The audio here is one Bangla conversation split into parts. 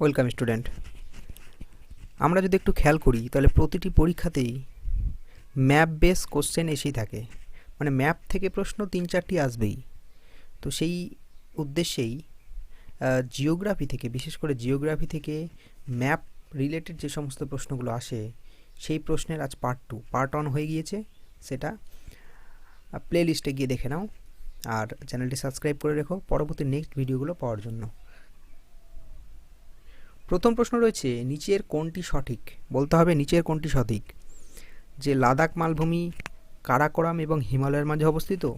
Welcome student. আমরা যদি একটু খেয়াল করি, তাহলে প্রতিটি পরীক্ষাতেই ম্যাপ বেস কোশ্চেন এসেই থাকে। মানে ম্যাপ থেকে প্রশ্ন তিন চারটি আসবেই। তো সেই উদ্দেশ্যেই জিওগ্রাফি থেকে, বিশেষ করে জিওগ্রাফি থেকে ম্যাপ রিলেটেড যে সমস্ত প্রশ্নগুলো আসে, সেই প্রশ্নের আজ পার্ট টু পার্ট ওয়ান হয়ে গিয়েছে সেটা। প্লে লিস্টে গিয়ে দেখে নাও। আর চ্যানেলটি সাবস্ক্রাইব করে রেখো। পরবর্তী নেক্সট ভিডিওগুলো পাওয়ার জন্য। প্রথম প্রশ্ন রয়েছে, নিচের কোনটি সঠিক? বলতে হবে নিচের কোনটি সঠিক? যে লাদাখ মালভূমি, কারাকোরাম এবং হিমালয়ের মাঝে অবস্থিত,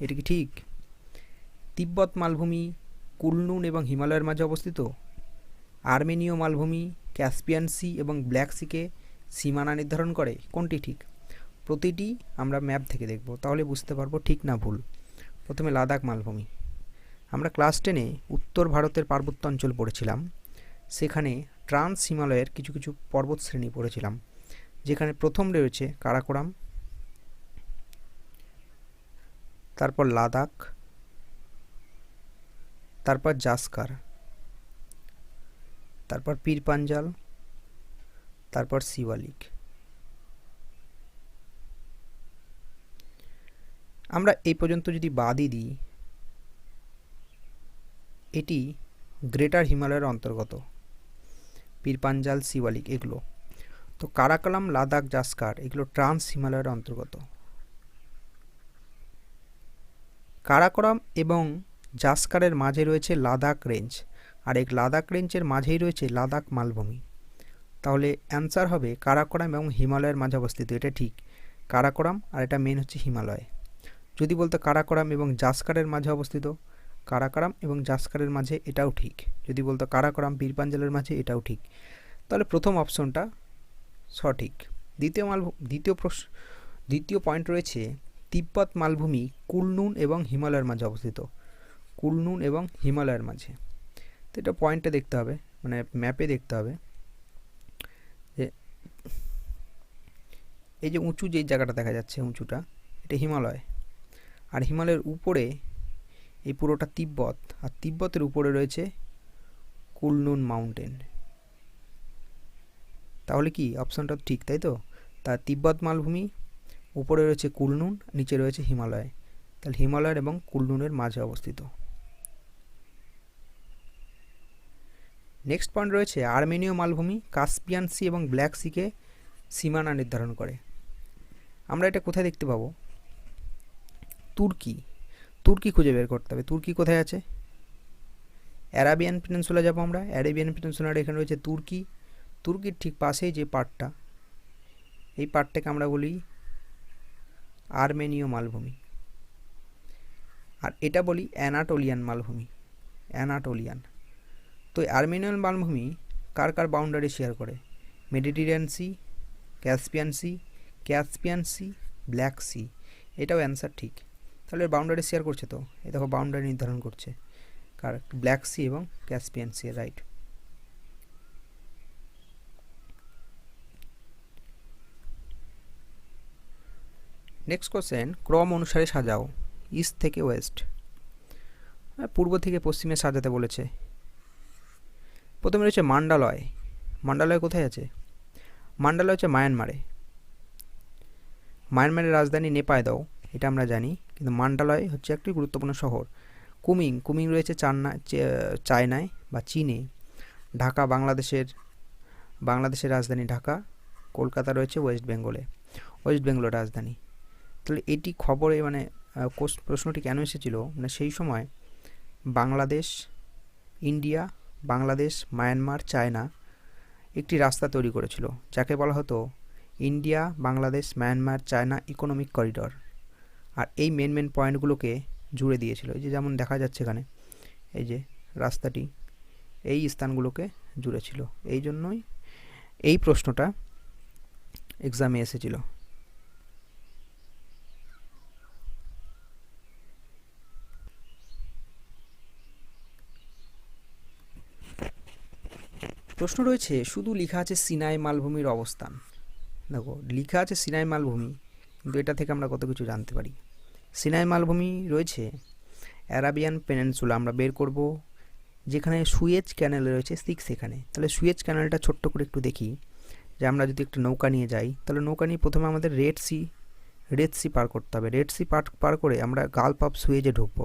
এটি কি ঠিক? তিব্বত মালভূমি, কুলনুন এবং হিমালয়ের মাঝে অবস্থিত, আর্মেনীয় মালভূমি, ক্যাসপিয়ান সি এবং ব্ল্যাক সিকে সীমানা নির্ধারণ করে, কোনটি ঠিক? প্রতিটি আমরা ম্যাপ থেকে দেখব, তাহলে বুঝতে পারব ঠিক না ভুল। প্রথমে লাদাখ মালভূমি। আমরা ক্লাস টেনে উত্তর ভারতের পার্বত্য অঞ্চল পড়েছিলাম। সেখানে ট্রান্স হিমালয়ের কিছু কিছু পর্বত শ্রেণি পড়েছিলাম, যেখানে প্রথম রয়েছে কারাকোরাম, তারপর লাদাখ, তারপর জাসকার, তারপর পীর পাঞ্জাল, তারপর শিবালিক। আমরা এই পর্যন্ত যদি বাদই দিই, এটি গ্রেটার হিমালয়ের অন্তর্গত। পীরপাঞ্জাল শিওয়ালিক এগুলো। তো কারাকালাম, লাদাখ, জাসকার, এগুলো ট্রান্স হিমালয়ের অন্তর্গত। কারাকোরাম এবং জাসকারের মাঝে রয়েছে লাদাখ রেঞ্জ। আর এই লাদাখ রেঞ্জের মাঝেই রয়েছে লাদাখ মালভূমি। তাহলে অ্যান্সার হবে কারাকোরাম এবং হিমালয়ের মাঝে অবস্থিত। এটা ঠিক। কারাকোরাম আর এটা মেন হচ্ছে হিমালয়। যদি বলতো কারাকোরাম এবং জাসকারের মাঝে অবস্থিত কারাকারাম এবং জাসকারের মাঝে এটাও ঠিক। যদি বলতো কারাকরাম, বীরপাঞ্জালের মাঝে এটাও ঠিক। তাহলে প্রথম অপশনটা সঠিক। দ্বিতীয় মাল দ্বিতীয় প্রশ্ন দ্বিতীয় পয়েন্ট রয়েছে তিব্বত মালভূমি কুলনুন এবং হিমালয়ের মাঝে অবস্থিত। কুলনুন এবং হিমালয়ের মাঝে। তো এটা পয়েন্টে দেখতে হবে মানে ম্যাপে দেখতে হবে যে এই যে উঁচু যে জায়গাটা দেখা যাচ্ছে, উঁচুটা, এটা হিমালয়। আর হিমালয়ের উপরে এই পুরোটা তিব্বত, আর তিব্বতের উপরে রয়েছে কুলনুন মাউন্টেন। তাহলে কি অপশানটা ঠিক, তাই তো? তা তিব্বত মালভূমি, উপরে রয়েছে কুলনুন, নিচে রয়েছে হিমালয়। তাহলে হিমালয়ের এবং কুলনুনের মাঝে অবস্থিত। নেক্সট পয়েন্ট রয়েছে, আর্মেনীয় মালভূমি, কাস্পিয়ান সি এবং ব্ল্যাক সিকে সীমানা নির্ধারণ করে। আমরা এটা কোথায় দেখতে পাবো? তুর্কি। তুর্কি খুঁজে বের করতে হবে। তুর্কি কোথায় আছে? অ্যারাবিয়ান পেনিনসুলা যাব আমরা। অ্যারাবিয়ান পেনিনসুলার এখানে রয়েছে তুর্কি। তুর্কির ঠিক পাশেই যে পার্টটা এই পার্টটাকে আমরা বলি আর্মেনীয় মালভূমি। আর এটা বলি অ্যানাটোলিয়ান মালভূমি। অ্যানাটোলিয়ান। তো আর্মেনিয়ান মালভূমি কার কার বাউন্ডারি শেয়ার করে? Mediterranean sea Caspian sea Caspian sea black sea এটাও অ্যান্সার ঠিক। তাহলে বাউন্ডারি শেয়ার করছে তো। এই দেখো বাউন্ডারি নির্ধারণ করছে। কার ব্ল্যাক সি এবং Caspian sea right next question ক্রম অনুসারে সাজাও ইস্ট থেকে ওয়েস্ট পূর্ব থেকে পশ্চিমে সাজাতে বলেছে। প্রথমে রয়েছে মান্ডালয়। মান্ডালয় কোথায় আছে? মান্ডালয় হচ্ছে মায়ানমারে। মায়ানমারের রাজধানী নেপায় দাও, এটা আমরা জানি। কিন্তু মান্ডালয় হচ্ছে একটি গুরুত্বপূর্ণ শহর। কুমিং কুমিং রয়েছে চান্না চায়নায় বা চীনে। ঢাকা, বাংলাদেশের বাংলাদেশের রাজধানী ঢাকা। কলকাতা রয়েছে ওয়েস্ট বেঙ্গলে। ওয়েস্ট বেঙ্গলের রাজধানী। তাহলে এটি খবরে মানে প্রশ্নটি কেন এসেছিল? মানে সেই সময় Bangladesh, India, Bangladesh, Myanmar, China একটি রাস্তা তৈরি করেছিল, যাকে বলা হতো India, Bangladesh, Myanmar, China economic corridor. আর এই মেন মেন পয়েন্টগুলোকে জুড়ে দিয়েছিল। এই যে যেমন দেখা যাচ্ছে এখানে, এই যে রাস্তাটি, এই স্থানগুলোকে জুড়ে ছিল এই জন্যই এই প্রশ্নটা এক্সামে এসেছিল। প্রশ্ন রয়েছে, শুধু লেখা আছে সিনাই মালভূমির অবস্থান। দেখো, লেখা আছে সিনাই মালভূমি কিন্তু এটা থেকে আমরা কত কিছু জানতে পারি। সিনাই মালভূমি রয়েছে অ্যারাবিয়ান পেনেনসুলা, আমরা বের করব। যেখানে সুয়েজ ক্যানেল রয়েছে, ঠিক সেখানে। তাহলে সুয়েজ ক্যানেলটা ছোট্ট করে একটু দেখি, যে আমরা যদি একটা নৌকা নিয়ে যাই, তাহলে নৌকা নিয়ে প্রথমে আমাদের রেড সি রেড সি পার করতে হবে। রেড সি পার পার করে আমরা গালফ অফ সুয়েজে ঢুকবো।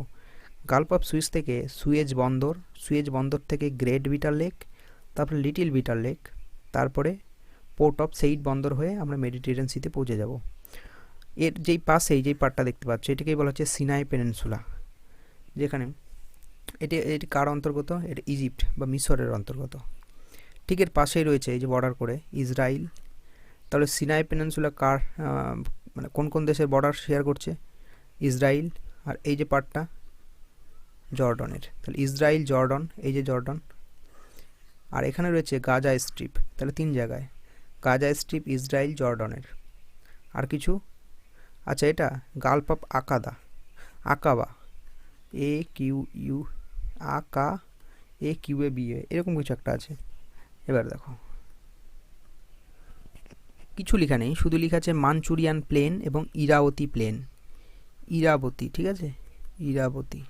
গালফ অফ সুয়েজ থেকে সুয়েজ বন্দর সুয়েজ বন্দর থেকে গ্রেট বিটার লেক, তারপরে লিটিল বিটার লেক, তারপরে পোর্ট অফ সেইট বন্দর হয়ে আমরা মেডিটেরিয়ান সিতে পৌঁছে যাব। এর যেই পাশেই যেই পার্টটা দেখতে পাচ্ছ, এটাকেই বলা হচ্ছে সিনাই পেনেনসুলা, যেখানে এটি এটি কার অন্তর্গত? এটা ইজিপ্ট বা মিশরের অন্তর্গত। ঠিক এর পাশেই রয়েছে এই যে বর্ডার করে ইসরায়েল তাহলে সিনাই পেনেন্সুলা কার মানে কোন কোন দেশের বর্ডার শেয়ার করছে? ইসরায়েল আর এই যে পার্টটা জর্ডনের। তাহলে ইসরায়েল জর্ডন, এই যে জর্ডন। আর এখানে রয়েছে গাজা স্ট্রিপ, তাহলে তিন জায়গায়। গাজা স্ট্রিপ ইসরায়েল জর্ডনের। আর কিছু আচ্ছা এটা gulf of Aqaba. Aqaba. A Q U, আকা, A Q A B A. এরকম কিছু একটা আছে। এবার দেখো। কিছু লেখা নেই, শুধু লেখা আছে মাঞ্চুরিয়ান প্লেন এবং ইরাবতী প্লেন। ইরাবতী, ঠিক আছে? ইরাবতী।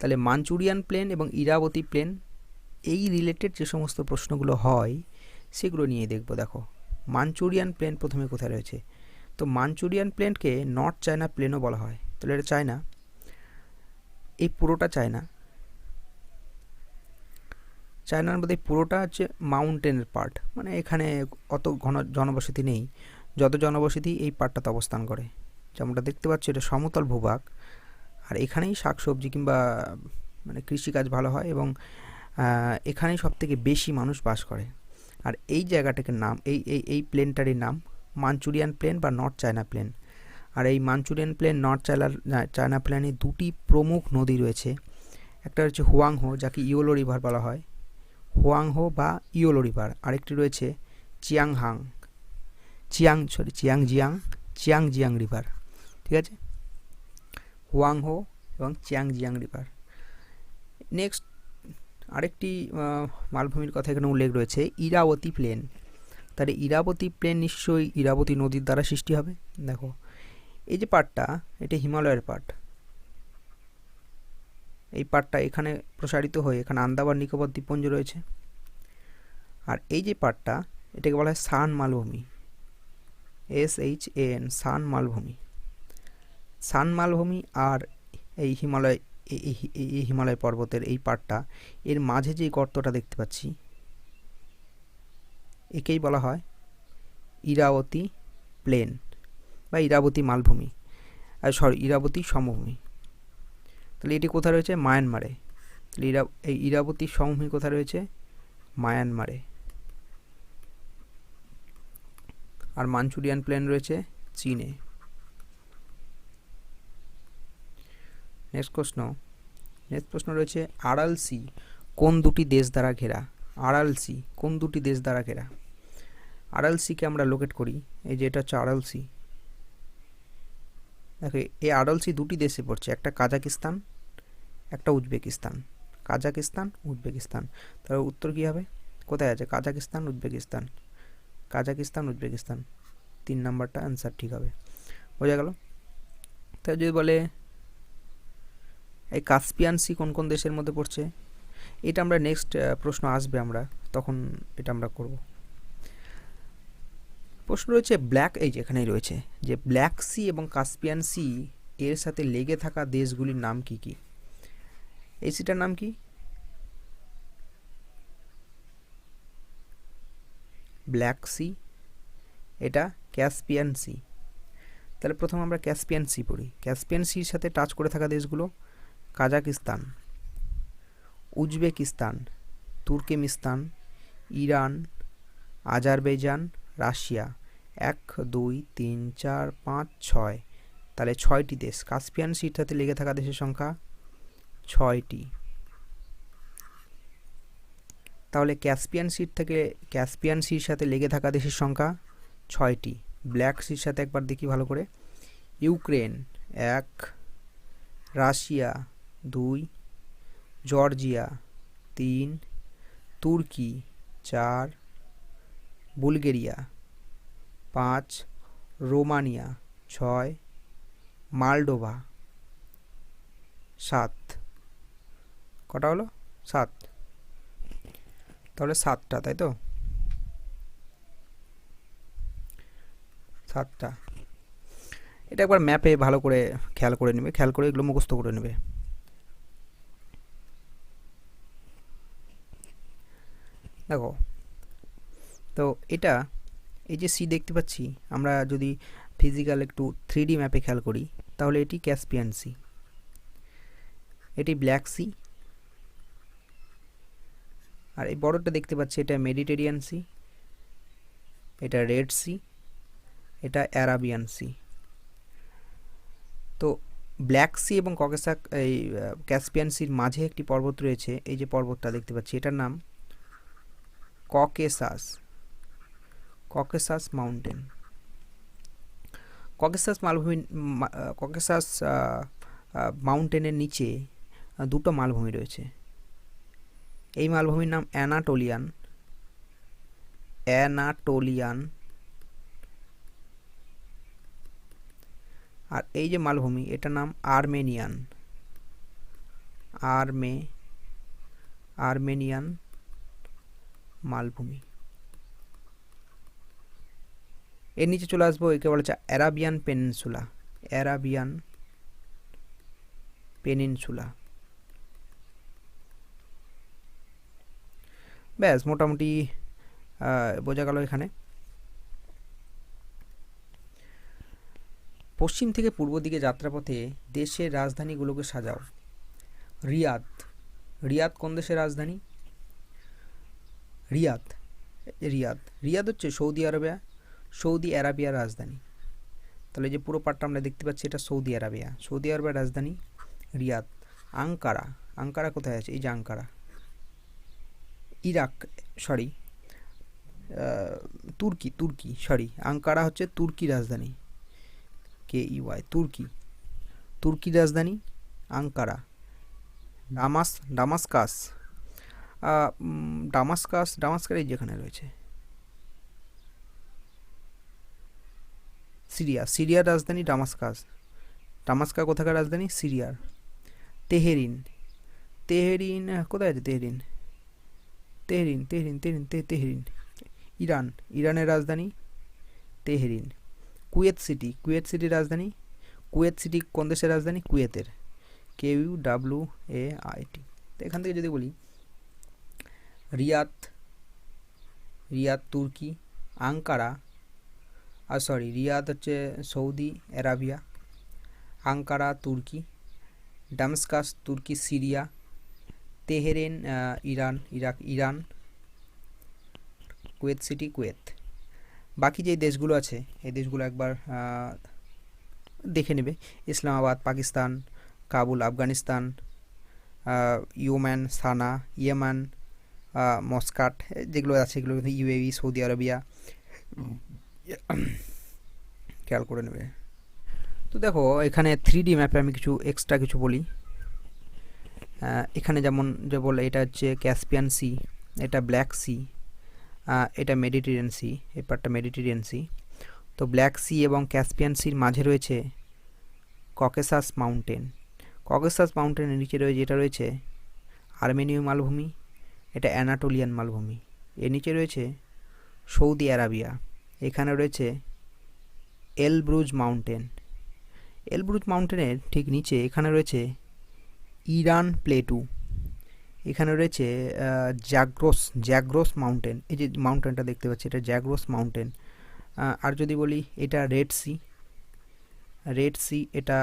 তাহলে মাঞ্চুরিয়ান প্লেন এবং ইরাবতী প্লেন, এই রিলেটেড যে সমস্ত প্রশ্নগুলো হয়, সেগুলো নিয়ে দেখব। দেখো, মাঞ্চুরিয়ান প্লেন প্রথমে কোথায় রয়েছে? তো মাঞ্চুরিয়ান প্লেনকে নর্থ চায়না প্লেনও বলা হয়। তাহলে এটা চায়না এই পুরোটা চায়না চায়নার মধ্যে পুরোটা হচ্ছে মাউন্টেনের পার্ট মানে এখানে অত ঘন জনবসতি নেই। যত জনবসতি এই পার্টটাতে অবস্থান করে। যেমনটা দেখতে পাচ্ছি, এটা সমতল ভূভাগ। আর এখানেই শাকসবজি কিংবা মানে কৃষিকাজ ভালো হয় এবং এখানেই সব থেকে বেশি মানুষ বাস করে। আর এই জায়গাটাকে নাম, এই এই এই প্লেনটারই নাম মাঞ্চুরিয়ান প্লেন বা নর্থ চায়না প্লেন আর এই মাঞ্চুরিয়ান প্লেন নর্থ চায়নার চায়না প্লেনে দুটি প্রমুখ নদী রয়েছে। একটা হচ্ছে হুয়াংহো যাকে ইয়োলো রিভার বলা হয়। হুয়াংহো বা ইয়োলো রিভার আরেকটি রয়েছে চিয়াংহাং Chiang sorry Chiang Jiang Chiang Jiang river ঠিক আছে? হুয়াংহো এবং চিয়াং জিয়াং রিভার নেক্সট আরেকটি মালভূমির কথা এখানে উল্লেখ রয়েছে ইরাবতী প্লেন তাহলে ইরাবতী প্লেন নিশ্চয়ই ইরাবতী নদীর দ্বারা সৃষ্টি হবে। দেখো, এই যে পাটটা এটা হিমালয়ের পাট এই পাটটা এখানে প্রসারিত হয়ে, এখানে আন্দামান নিকোবর দ্বীপপুঞ্জ রয়েছে। আর এই যে পাটটা এটাকে বলা হয় সান মালভূমি। এস এইচ এন, সান মালভূমি। সান মালভূমি আর এই হিমালয় এই হিমালয় পর্বতের এই পাটটা এর মাঝে যে গর্তটা দেখতে পাচ্ছি একেই বলা হয় ইরাবতী প্লেন বা ইরাবতী মালভূমি। আর সরি ইরাবতী সমভূমি। তাহলে এটি কোথায় রয়েছে? মায়ানমারে। তাহলে ইরা, এই ইরাবতী সমভূমি কোথায় রয়েছে? মায়ানমারে। আর মাঞ্চুরিয়ান প্লেন রয়েছে চীনে। নেক্সট প্রশ্ন। নেক্সট প্রশ্ন রয়েছে আড়াল সি কোন দুটি দেশ দ্বারা ঘেরা? আড়াল সি কোন দুটি দেশ দ্বারা ঘেরা? আড়াল সিকে আমরা লোকেট করি। এই যে এটা হচ্ছে আড়াল সি দেখো, এই আড়াল সি দুটি দেশে পড়ছে, একটা কাজাকিস্তান, একটা উজবেকিস্তান। Kazakhstan, Uzbekistan. তাহলে উত্তর কী হবে? কোথায় আছে? Kazakhstan, Uzbekistan. Kazakhstan, Uzbekistan. তিন নাম্বারটা অ্যান্সার ঠিক হবে। বোঝা গেল? তাই যদি বলে, এই কাস্পিয়ান সি কোন কোন দেশের মধ্যে পড়ছে? এটা আমরা নেক্সট প্রশ্ন আসবে আমরা, তখন এটা আমরা করব। প্রশ্ন রয়েছে ব্ল্যাক, এই যেখানেই রয়েছে, যে ব্ল্যাক সি এবং কাস্পিয়ান সি এর সাথে লেগে থাকা দেশগুলির নাম কি কি? এই সিটার নাম কি? ব্ল্যাক সি, এটা ক্যাসপিয়ান সি। তাহলে প্রথম আমরা ক্যাসপিয়ান সি পড়ি। ক্যাসপিয়ান সির সাথে টাচ করে থাকা দেশগুলো Kazakhstan, Uzbekistan, Turkmenistan, Iran Azerbaijan Russia. এক, দুই, তিন, চার, পাঁচ, ছয়। তাহলে ছয়টি দেশ। কাস্পিয়ান সাথে লেগে থাকা দেশের সংখ্যা ছয়টি। তাহলে ক্যাসপিয়ান সির থেকে ক্যাসপিয়ান সির সাথে লেগে থাকা দেশের সংখ্যা ছয়টি। ব্ল্যাক সির সাথে একবার দেখি ভালো করে। ইউক্রেন, এক। রাশিয়া, দুই। জর্জিয়া, তিন। তুর্কি, চার। বুলগেরিয়া পাঁচ, রোমানিয়া, ছয়, মালডোভা, সাত। কটা হলো? সাত। তাহলে সাতটা, তাই তো? সাতটা। এটা একবার ম্যাপে ভালো করে খেয়াল করে নেবে, খেয়াল করে এগুলো মুখস্থ করে নেবে। দেখো, তো এটা এই যে সি দেখতে পাচ্ছি, আমরা যদি ফিজিক্যাল একটু থ্রি ম্যাপে খেয়াল করি, তাহলে এটি ক্যাসপিয়ান সি এটি ব্ল্যাক সি আর এই বড়টা দেখতে পাচ্ছি, এটা মেডিটেরিয়ান সি এটা রেড সি এটা অ্যারাবিয়ান সি তো ব্ল্যাক সি এবং ককেসাক এই ক্যাসপিয়ান সির মাঝে একটি পর্বত রয়েছে, এই যে পর্বতটা দেখতে পাচ্ছি, এটার নাম ককেসাস ককেসাস মাউন্টেন ককেসাস মালভূমি ককেসাস মাউন্টেনের নিচে দুটো মালভূমি রয়েছে। এই মালভূমির নাম অ্যানাটোলিয়ান। অ্যানাটোলিয়ান। আর এই যে মালভূমি, এটার নাম আর্মেনিয়ান। আর্মে, আর্মেনিয়ান মালভূমি। এর নিচে চলে আসব, একে বলা হচ্ছে অ্যারাবিয়ান পেনিনসুলা। Arabian peninsula. ব্যাস, মোটামুটি বোঝা গেল এখানে। পশ্চিম থেকে পূর্ব দিকে যাত্রাপথে দেশের রাজধানীগুলোকে সাজাও। রিয়াদ। রিয়াদ কোন দেশের রাজধানী? রিয়াদ। রিয়াদ। রিয়াদ হচ্ছে সৌদি আরবিয়া সৌদি আরাবিয়ার রাজধানী। তাহলে যে পুরো পার্টটা আমরা দেখতে পাচ্ছি এটা সৌদি আরবিয়া। সৌদি আরবের রাজধানী রিয়াদ। আঙ্কারা আঙ্কারা কোথায় আছে? এই যে আঙ্কারা। ইরাক সরি তুর্কি তুর্কি সরি আঙ্কারা হচ্ছে তুর্কি রাজধানী। কে ইউআই তুর্কি। তুর্কি রাজধানী আঙ্কারা। ডামাস ডামাসকাস ডামাসকাস ডামাসকার এই যেখানে রয়েছে। সিরিয়া, সিরিয়ার রাজধানী ডামাসকাস ডামাসকা কোথাকার রাজধানী? সিরিয়ার। তেহেরিন। তেহেরিন, কোথায় আছে তেহরিন? তেহরিন তেহরিন তেহরিন তেহরিন। ইরান, ইরানের রাজধানী? তেহরিন। কুয়েত সিটি, কুয়েত সিটির রাজধানী? কুয়েত সিটি কোন দেশের রাজধানী? কুয়েতের। K U W A I T. তো এখান থেকে যদি বলি, রিয়াদ রিয়াদ, তুর্কি, আঙ্কারা আর সরি রিয়াদ হচ্ছে Saudi Arabia Ankara Turkey Damascus Turkey Syria Tehran Iran Iraq Iran Kuwait city Kuwait বাকি যেই দেশগুলো আছে, এই দেশগুলো একবার দেখে নেবে। Islamabad, Pakistan, Kabul, Afghanistan Yemen Sanaa, Yemen Muscat যেগুলো আছে, এগুলো ইউএই সৌদি আরবিয়া খেয়াল করে নেবে। তো দেখো, এখানে থ্রি ডি ম্যাপে আমি কিছু এক্সট্রা কিছু বলি। এখানে যেমন যে বলে, এটা হচ্ছে ক্যাসপিয়ান সি এটা ব্ল্যাক সি এটা মেডিটেরিয়ান সি এই পার্টটা মেডিটেরিয়ান সি তো ব্ল্যাক সি এবং ক্যাসপিয়ান সির মাঝে রয়েছে ককেসাস মাউন্টেন ককেসাস মাউন্টেনের নিচে রয়েছে যেটা রয়েছে আর্মেনীয় মালভূমি, এটা অ্যানাটোলিয়ান মালভূমি। এর নিচে রয়েছে সৌদি আরাবিয়া এখানে রয়েছে এলব্রুজ মাউন্টেন। এলব্রুজ মাউন্টেনের ঠিক নিচে এখানে রয়েছে ইরান প্লেটু। এখানে রয়েছে জ্যাগ্রোস জ্যাগ্রোস মাউন্টেন। এই যে মাউন্টেনটা দেখতে পাচ্ছি, এটা জ্যাগ্রোস মাউন্টেন। আর যদি বলি এটা রেড সি রেড সি এটা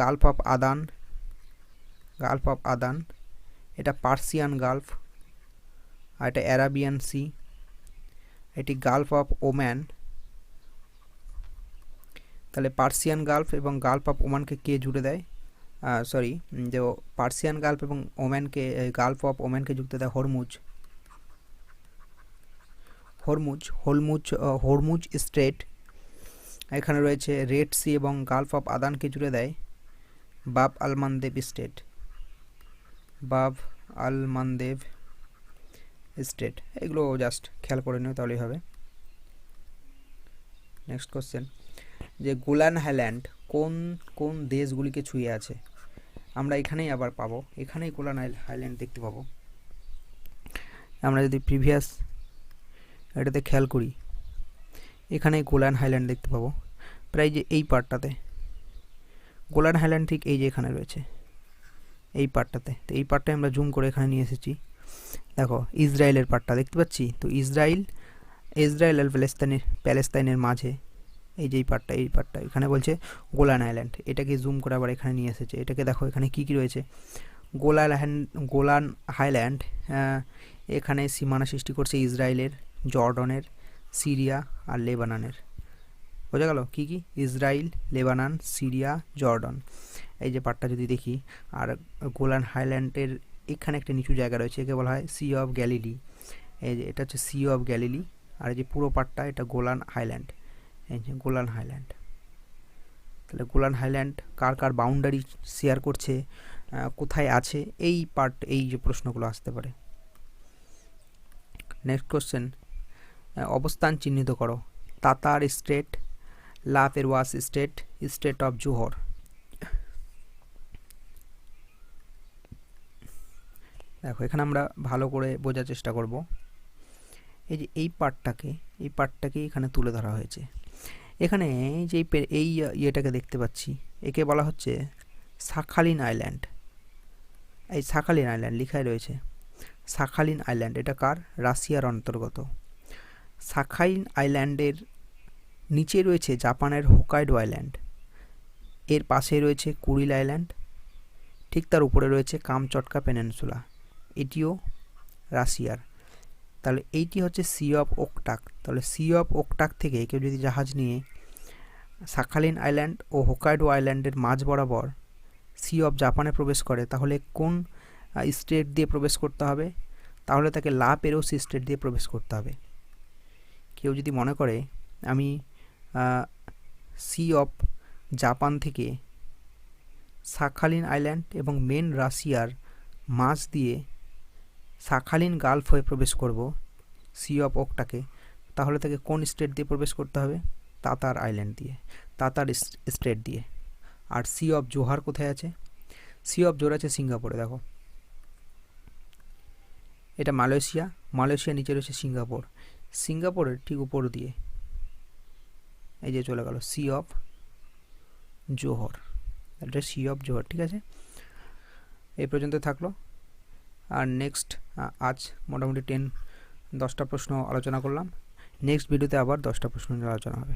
gulf of Aden, gulf of Aden. এটা পার্সিয়ান গালফ, আর এটা অ্যারাবিয়ান সি। এটি গালফ অফ ওম্যান তাহলে পার্সিয়ান গালফ এবং গালফ অফ ওমানকে কে জুড়ে দেয়? সরি যে পার্সিয়ান গালফ এবং ওম্যানকে গালফ অফ ওম্যানকে যুক্ত দেয় হরমুজ হরমুজ হলমুজ হরমুজ স্ট্রেট এখানে রয়েছে রেড সি এবং গালফ অফ আদানকে জুড়ে দেয়। বাব আলমানদেব স্টেট বাব আলমানদেব স্টেট এগুলো জাস্ট খেয়াল করে নিও, তাহলেই হবে। নেক্সট কোশ্চেন যে গোলান হাইল্যান্ড কোন কোন দেশগুলিকে ছুঁয়ে আছে? আমরা এখানেই আবার পাবো। এখানেই গোলান হাইল্যান্ড দেখতে পাবো। আমরা যদি প্রিভিয়াস এটাতে খেয়াল করি এখানে গোলান হাইল্যান্ড দেখতে পাবো। প্রায় যে এই পার্টটাতে। গোলান হাইল্যান্ড ঠিক এই যে এখানে রয়েছে। এই পার্টটাতে। তো এই পার্টটাই আমরা জুম করে এখানে নিয়ে এসেছি। দেখো, ইসরায়েলের পার্টটা দেখতে পাচ্ছি? তো ইসরায়েল ইসরায়েল আর প্যালেস্তাইনের প্যালেস্তাইনের মাঝে এই যে এই পার্টটা এই পার্টটা এখানে বলছে গোলান আইল্যান্ড। এটাকে জুম করে আবার এখানে নিয়ে এসেছে। এটাকে দেখো, এখানে কী কী রয়েছে? গোলান গোলান হাইল্যান্ড এখানে সীমানা সৃষ্টি করছে ইসরায়েলের, জর্ডনের, সিরিয়া আর লেবাননের। বোঝা গেল? কী কী? Israel, Lebanon, Syria, Jordan. এই যে পার্টটা যদি দেখি, আর গোলান হাইল্যান্ডের এখানে একটা নিচু জায়গা রয়েছে, একে বলা হয় সি অফ গ্যালিলি এই যে এটা হচ্ছে সি অফ গ্যালিলি আর এই যে পুরো পার্টটা এটা গোলান হাইল্যান্ড। এই যে গোলান হাইল্যান্ড। তাহলে গোলান হাইল্যান্ড কার কার বাউন্ডারি শেয়ার করছে কোথায় আছে, এই পার্ট এই যে প্রশ্নগুলো আসতে পারে। নেক্সট কোশ্চেন অবস্থান চিহ্নিত করো। তাতার স্টেট লা পেরওয়াস স্টেট স্টেট অফ জোহর। দেখো, এখানে আমরা ভালো করে বোঝার চেষ্টা করব। এই যে এই পার্টটাকে এই পার্টটাকে এখানে তুলে ধরা হয়েছে। এখানে যে এই ইয়েটাকে দেখতে পাচ্ছি। একে বলা হচ্ছে সাখালিন আইল্যান্ড। এই সাখালিন আইল্যান্ড লেখাই রয়েছে। সাখালিন আইল্যান্ড, এটা কার? রাশিয়ার অন্তর্গত। সাখাইন আইল্যান্ডের নিচে রয়েছে জাপানের হোকাইডো আইল্যান্ড। এর পাশে রয়েছে কুরিল আইল্যান্ড। ঠিক তার উপরে রয়েছে কামচটকা পেনেনসুলা। এটিও রাশিয়ার। তাহলে এইটি হচ্ছে সি অফ ওকটাক। তাহলে সি অফ ওকটাক থেকে কেউ যদি জাহাজ নিয়ে সাখালিন আইল্যান্ড ও হোকাইডো আইল্যান্ডের মাঝ বরাবর সি অফ জাপানে প্রবেশ করে, তাহলে কোন স্টেট দিয়ে প্রবেশ করতে হবে? তাহলে তাকে লা পেরোসি স্টেট দিয়ে প্রবেশ করতে হবে। কেউ যদি মনে করে, আমি সি অফ জাপান থেকে সাখালিন আইল্যান্ড এবং মেন রাশিয়ার মাছ দিয়ে সাখালিন গালফ হয়ে প্রবেশ করব, সি অফ ওকটাকে। তাহলে তাকে কোন স্টেট দিয়ে প্রবেশ করতে হবে? তাতার আইল্যান্ড দিয়ে, তাতার স্টেট দিয়ে। আর সি অফ জোহার কোথায় আছে? সি অফ জোর আছে সিঙ্গাপুরে, দেখো। এটা মালয়েশিয়া মালয়েশিয়া নিচে রয়েছে সিঙ্গাপুর। সিঙ্গাপুরের ঠিক উপর দিয়ে, এই যে চলে গেল, সি অফ জোহর। এটা সি অফ জোহর, ঠিক আছে? এই পর্যন্ত থাকল। আর নেক্সট আজ মোটামুটি টেন, দশটা প্রশ্ন আলোচনা করলাম। নেক্সট ভিডিওতে আবার দশটা প্রশ্ন নিয়ে আলোচনা হবে।